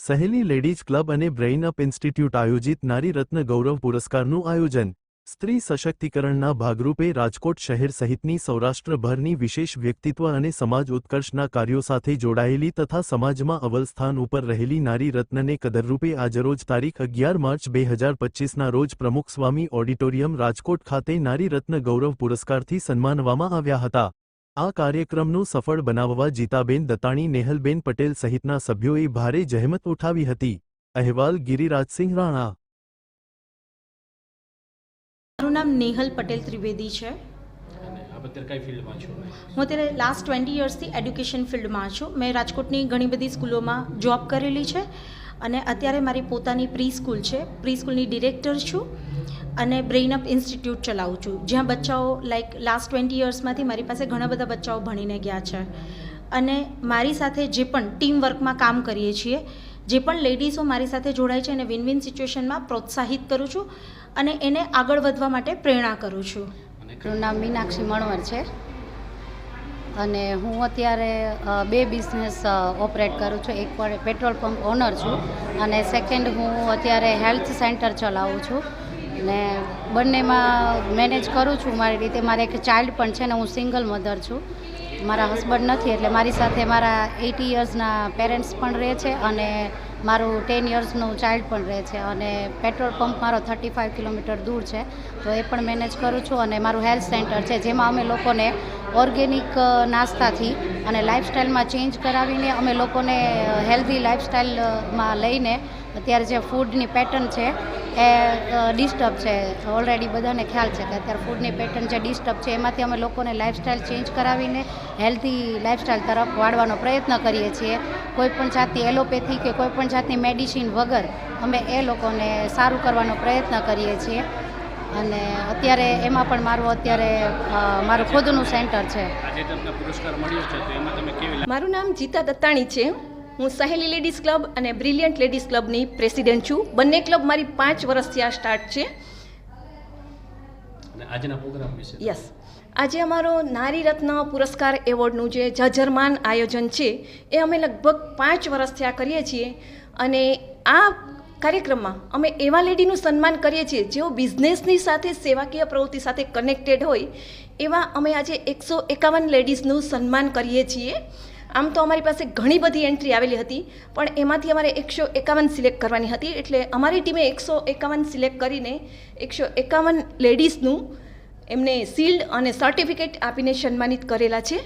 સહેલી ladies club અને brain up institute આયોજિત નારી રત્ન ગૌરવ પુરસ્કારનું આયોજન. સ્ત્રી સશક્તિકરણના ભાગરૂપે રાજકોટ શહેર સહિતની સૌરાષ્ટ્રભરની વિશેષ વ્યક્તિત્વ અને સમાજ ઉત્કર્ષના કાર્યો સાથે જોડાયેલી તથા સમાજમાં અવલસ્થાન ઉપર રહેલી નારી રત્નને કદરરૂપે આજરોજ તારીખ અગિયાર માર્ચ બે હજાર પચીસના રોજ પ્રમુખ સ્વામી ઓડિટોરિયમ રાજકોટ ખાતે નારી રત્ન ગૌરવ પુરસ્કારથી સન્માનવામાં આવ્યા હતા. આ કાર્યક્રમનું સફળ બનાવવા જીતાબેન દત્તાણી, નેહલબેન પટેલ સહિતના સભ્યોએ ભારે જહેમત ઉઠાવી હતી. અહેવાલ, ગિરિરાજસિંહ રાણા. મારું નામ નેહલ પટેલ ત્રિવેદી છે. હું અત્યારે લાસ્ટ ટ્વેન્ટી યર્સથી એડ્યુકેશન ફિલ્ડમાં છું. મેં રાજકોટની ઘણી બધી સ્કૂલોમાં જોબ કરેલી છે અને અત્યારે મારી પોતાની પ્રી સ્કૂલ છે. પ્રી સ્કૂલની ડિરેક્ટર છું. અને બ્રેઇન અપ ઇન્સ્ટિટ્યૂટ ચલાવું છું. જ્યાં બચ્ચાઓ લાઈક લાસ્ટ ટ્વેન્ટી યર્સમાંથી મારી પાસે ઘણા બધા બચ્ચાઓ ભણીને ગયા છે. અને મારી સાથે જે પણ ટીમ વર્કમાં કામ કરીએ છીએ, જે પણ લેડીઝો મારી સાથે જોડાય છે એને વિન વિન સિચ્યુએશનમાં પ્રોત્સાહિત કરું છું અને એને આગળ વધવા માટે પ્રેરણા કરું છું. મારું નામ મીનાક્ષી મણવર છે. અને હું અત્યારે બે બિઝનેસ ઓપરેટ કરું છું. એક પેટ્રોલ પંપ ઓનર છું અને સેકન્ડ હું અત્યારે હેલ્થ સેન્ટર ચલાવું છું. ને બંનેમાં મેનેજ કરું છું. મારી રીતે મારે એક ચાઇલ્ડ પણ છે ને હું સિંગલ મધર છું. મારા હસબન્ડ નથી, એટલે મારી સાથે મારા એટી યર્સના પેરેન્ટ્સ પણ રહે છે અને મારું ટેન યર્સનું ચાઇલ્ડ પણ રહે છે અને પેટ્રોલ પંપ મારો થર્ટી ફાઇવ કિલોમીટર દૂર છે. તો એ પણ મેનેજ કરું છું અને મારું હેલ્થ સેન્ટર છે, જેમાં અમે લોકોને ઓર્ગેનિક નાસ્તાથી અને લાઇફસ્ટાઇલમાં ચેન્જ કરાવીને અમે લોકોને હેલ્ધી લાઇફસ્ટાઇલમાં લઈને અત્યારે જે ફૂડની પેટર્ન છે એ ડિસ્ટર્બ છે. ઓલરેડી બધાને ખ્યાલ છે કે અત્યારે ફૂડની પેટર્ન જે ડિસ્ટર્બ છે, એમાંથી અમે લોકોને લાઇફસ્ટાઇલ ચેન્જ કરાવીને હેલ્ધી લાઇફસ્ટાઇલ તરફ વાળવાનો પ્રયત્ન કરીએ છીએ. કોઈ પણ જાતની એલોપેથી કે કોઈ પણ જાતની મેડિસિન વગર અમે એ લોકોને સારું કરવાનો પ્રયત્ન કરીએ છીએ. અને અત્યારે એમાં પણ મારું અત્યારે મારું ખુદનું સેન્ટર છે. આજે તમને પુરસ્કાર મળ્યો છે તો એમાં તમે કેવી મારું નામ જીતા દત્તાણી છે. હું સહેલી લેડીઝ ક્લબ અને બ્રિલિયન્ટ લેડીઝ ક્લબની પ્રેસિડેન્ટ છું. બંને ક્લબ મારી પાંચ વર્ષથી આ સ્ટાર્ટ છે. આજના પ્રોગ્રામ વિશે? યસ. આજે અમારો નારી રત્ન પુરસ્કાર એવોર્ડનું જે જજરમાન આયોજન છે, એ અમે લગભગ પાંચ વર્ષથી આ કરીએ છીએ અને આ કાર્યક્રમમાં અમે એવા લેડીનું સન્માન કરીએ છીએ, જેઓ બિઝનેસની સાથે, સેવાકીય પ્રવૃત્તિ સાથે કનેક્ટેડ હોય, એવા અમે આજે એકસો એકાવન લેડીઝનું સન્માન કરીએ છીએ. આમ તો અમારી પાસે ઘણી બધી એન્ટ્રી આવેલી હતી, પણ એમાંથી અમારે એકસો એકાવન સિલેક્ટ કરવાની હતી, એટલે અમારી ટીમે એકસો એકાવન સિલેક્ટ કરીને એકસો એકાવન લેડીઝનું એમને શિલ્ડ અને સર્ટિફિકેટ આપીને સન્માનિત કરેલા છે.